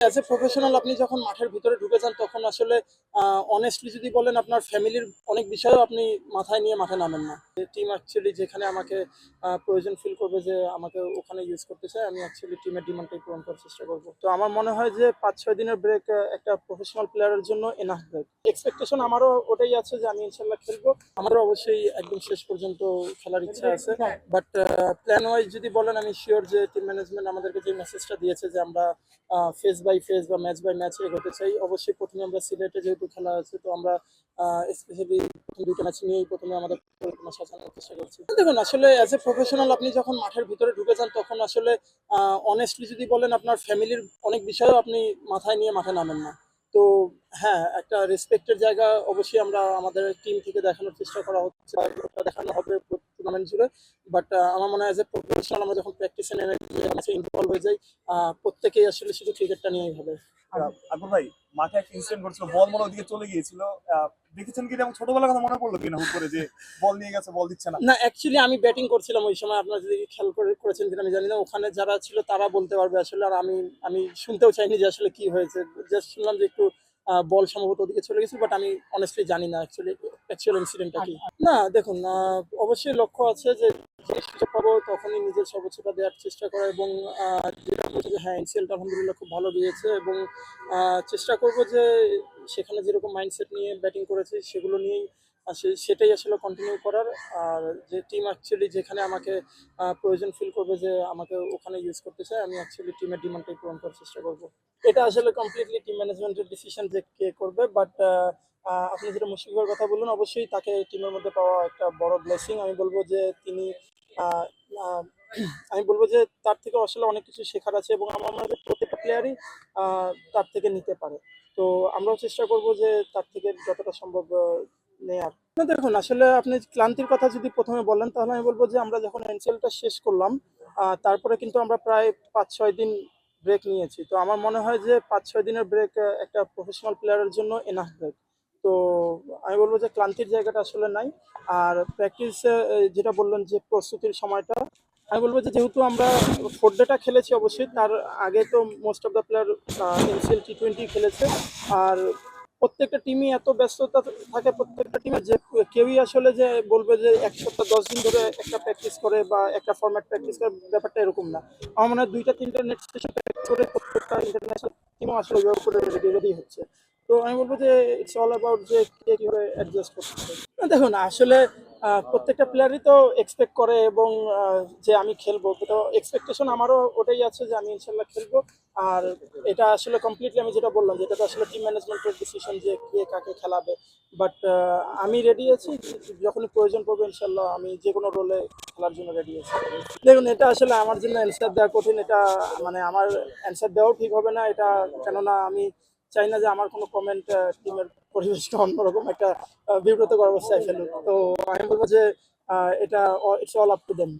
As a professional আপনি যখন মাঠের ভিতরে ঢুকে যান তখন আসলে অনেস্টলি যদি বলেন আপনার ফ্যামিলির অনেক বিষয়ও আপনি মাথায় নিয়ে মাঠে নামেন না। টিম অ্যাকচুয়ালি যেখানে আমাকে প্রয়োজন ফিল করবে যে আমাকে ওখানে ইউজ করতে চাই আমি অ্যাকচুয়ালি টিমের ডিমান্ডটাই পূরণ করার চেষ্টা করব। তো আমার মনে হয় যে পাঁচ, ছয় দিনের ব্রেক একটা প্রফেশনাল প্লেয়ারের জন্য এনাফ ব্রেক এক্সপেকটেশন আমারও ওটাই আছে যে আমি ইনশাল্লাহ খেলব। আমারও অবশ্যই একদম শেষ পর্যন্ত খেলার ইচ্ছা আছে। বাট প্ল্যান ওয়াইজ যদি বলেন, আমি শিওর যে টিম ম্যানেজমেন্ট আমাদেরকে যে মেসেজটা দিয়েছে যে আমরা ফেস বাই ফেস বা ম্যাচ বাই ম্যাচ এগোতে চাই, অবশ্যই প্রথমে আমরা সিলেটে যেহেতু খেলা আছে তো আমরা স্পেশালি প্রথম দুটো ম্যাচ নিয়েই প্রথমে আমাদের পরিকল্পনা সাজানোর চেষ্টা করছি। দেখুন, আসলে অ্যাজ এ প্রফেশনাল আপনি যখন মাঠের ভিতরে ঢুকে যান, তখন আসলে অনেস্টলি যদি বলেন আপনার ফ্যামিলির অনেক বিষয়ও আপনি মাথায় নিয়ে মাঠে নামেন না। তো হ্যাঁ একটা রেসপেক্টের জায়গা অবশ্যই আমরা আমাদের টিম থেকে দেখানোর চেষ্টা করা হচ্ছে, দেখানো হবে টুর্নামেন্ট জুড়ে বাট আমার মনে হয় যে প্রফেশনাল আমরা যখন প্র্যাকটিসে নেমে ইনভলভ হয়ে যাই প্রত্যেকেই আসলে শুধু ক্রিকেটটা নিয়েই হবে আকবর ভাই মাঠে একটা ইনসিডেন্ট ঘটছিল বল মনে ওদিকে চলে গিয়েছিল। দেখেছেন কি ছোটবেলার কথা মনে পড়ল কিনা হুট করে যে বল নিয়ে গেছে বল দিচ্ছে না? না অ্যাকচুয়ালি আমি ব্যাটিং করছিলাম ওই সময়। আপনারা যদি খেয়াল করে করেছেন কিনা আমি জানি না। ওখানে যারা ছিল তারা বলতে পারবে আসলে আর আমি আমি শুনতেও চাইনি যে আসলে কি হয়েছে। জাস্ট শুনলাম যে একটু বল সম্ভবত ওদিকে চলে গেছে বাট আমি অনেস্টলি জানি না অ্যাকচুয়ালি অ্যাকচুয়াল ইনসিডেন্টটা কি? না দেখুন অবশ্যই লক্ষ্য আছে যে সুযোগ পাবো তখনই নিজের সর্বোচ্চটা দেওয়ার চেষ্টা করা এবং যেটা বলছে যে হ্যাঁ এনসিএলটা আলহামদুলিল্লাহ খুব ভালো দিয়েছে এবং চেষ্টা করব যে সেখানে যেরকম মাইন্ডসেট নিয়ে ব্যাটিং করেছি সেগুলো নিয়েই সেটাই আসলে কন্টিনিউ করার। আর যে টিম অ্যাকচুয়ালি যেখানে আমাকে প্রয়োজন ফিল করবে যে আমাকে ওখানে ইউজ করতে চায় আমি অ্যাকচুয়ালি টিমের ডিমান্ডটাই পূরণ করার চেষ্টা করব। এটা আসলে কমপ্লিটলি টিম ম্যানেজমেন্টের ডিসিশন যে কে করবে বাট আপনি যেটা মুশফিকের কথা বললেন, অবশ্যই তাকে টিমের মধ্যে পাওয়া একটা বড় ব্লেসিং আমি বলব যে তিনি আমি বলব যে তার থেকে আসলে অনেক কিছু শেখার আছে এবং আমার মনে হয় প্রত্যেকটা প্লেয়ারই তার থেকে নিতে পারে। তো আমরাও চেষ্টা করব যে তার থেকে যতটা সম্ভব নেয়ার। না, দেখুন, আসলে আপনি ক্লান্তির কথা যদি প্রথমে বলেন, তাহলে আমি বলব যে আমরা যখন এনসিএলটা শেষ করলাম তারপরে কিন্তু আমরা প্রায় পাঁচ ছয় দিন ব্রেক নিয়েছি। তো আমার মনে হয় যে পাঁচ ছয় দিনের ব্রেক একটা প্রফেশনাল প্লেয়ারের জন্য এনাফ ব্রেক তো আমি বলব যে ক্লান্তির জায়গাটা আসলে নাই। আর প্র্যাকটিস যেটা বললেন যে প্রস্তুতির সময়টা, আমি বলব যে যেহেতু আমরা ফোর ডেটা খেলেছি অবশ্যই, তার আগে তো most of the player NCL T twenty খেলেছে। আর প্রত্যেকটা টিমই এত ব্যস্ততা থাকে, প্রত্যেকটা টিমে যে কেউই আসলে যে বলবে যে এক সপ্তাহ, দশ দিন ধরে একটা প্র্যাকটিস করে বা একটা ফরম্যাট প্র্যাকটিস করে, ব্যাপারটা এরকম না। আমার মনে হয় দুইটা, তিনটা নেট স্টেশন প্র্যাকটিস করে প্রত্যেকটা ইন্টারন্যাশনাল টিমও আসলে ওইভাবে করে রেডি হচ্ছে। তো আমি বলব যে ইটস অল অ্যাবাউট যে কে কীভাবে অ্যাডজাস্ট করতে দেখুন, আসলে প্রত্যেকটা প্লেয়ারই তো এক্সপেক্ট করে এবং যে আমি খেলব। তো এক্সপেকটেশন আমারও ওটাই আছে যে আমি ইনশাল্লাহ খেলব। আর এটা আসলে কমপ্লিটলি আমি যেটা বললাম যেটা তো আসলে টিম ম্যানেজমেন্টের ডিসিশন যে কে কাকে খেলাবে। বাট আমি রেডি আছি, যখনই প্রয়োজন পড়বে ইনশাল্লাহ আমি যে কোনো রোলে খেলার জন্য রেডি আছি। দেখুন, এটা আসলে আমার জন্য অ্যান্সার দেওয়া কঠিন, এটা মানে আমার অ্যান্সার দেওয়াও ঠিক হবে না, এটা কেননা আমি চাই না যে আমার কোনো কমেন্ট টিমের পরিবেশটা অন্যরকম একটা বিব্রত বিব্রতকর অবস্থায় ফেলুক। তো আমি বলব যে এটা it's all up to them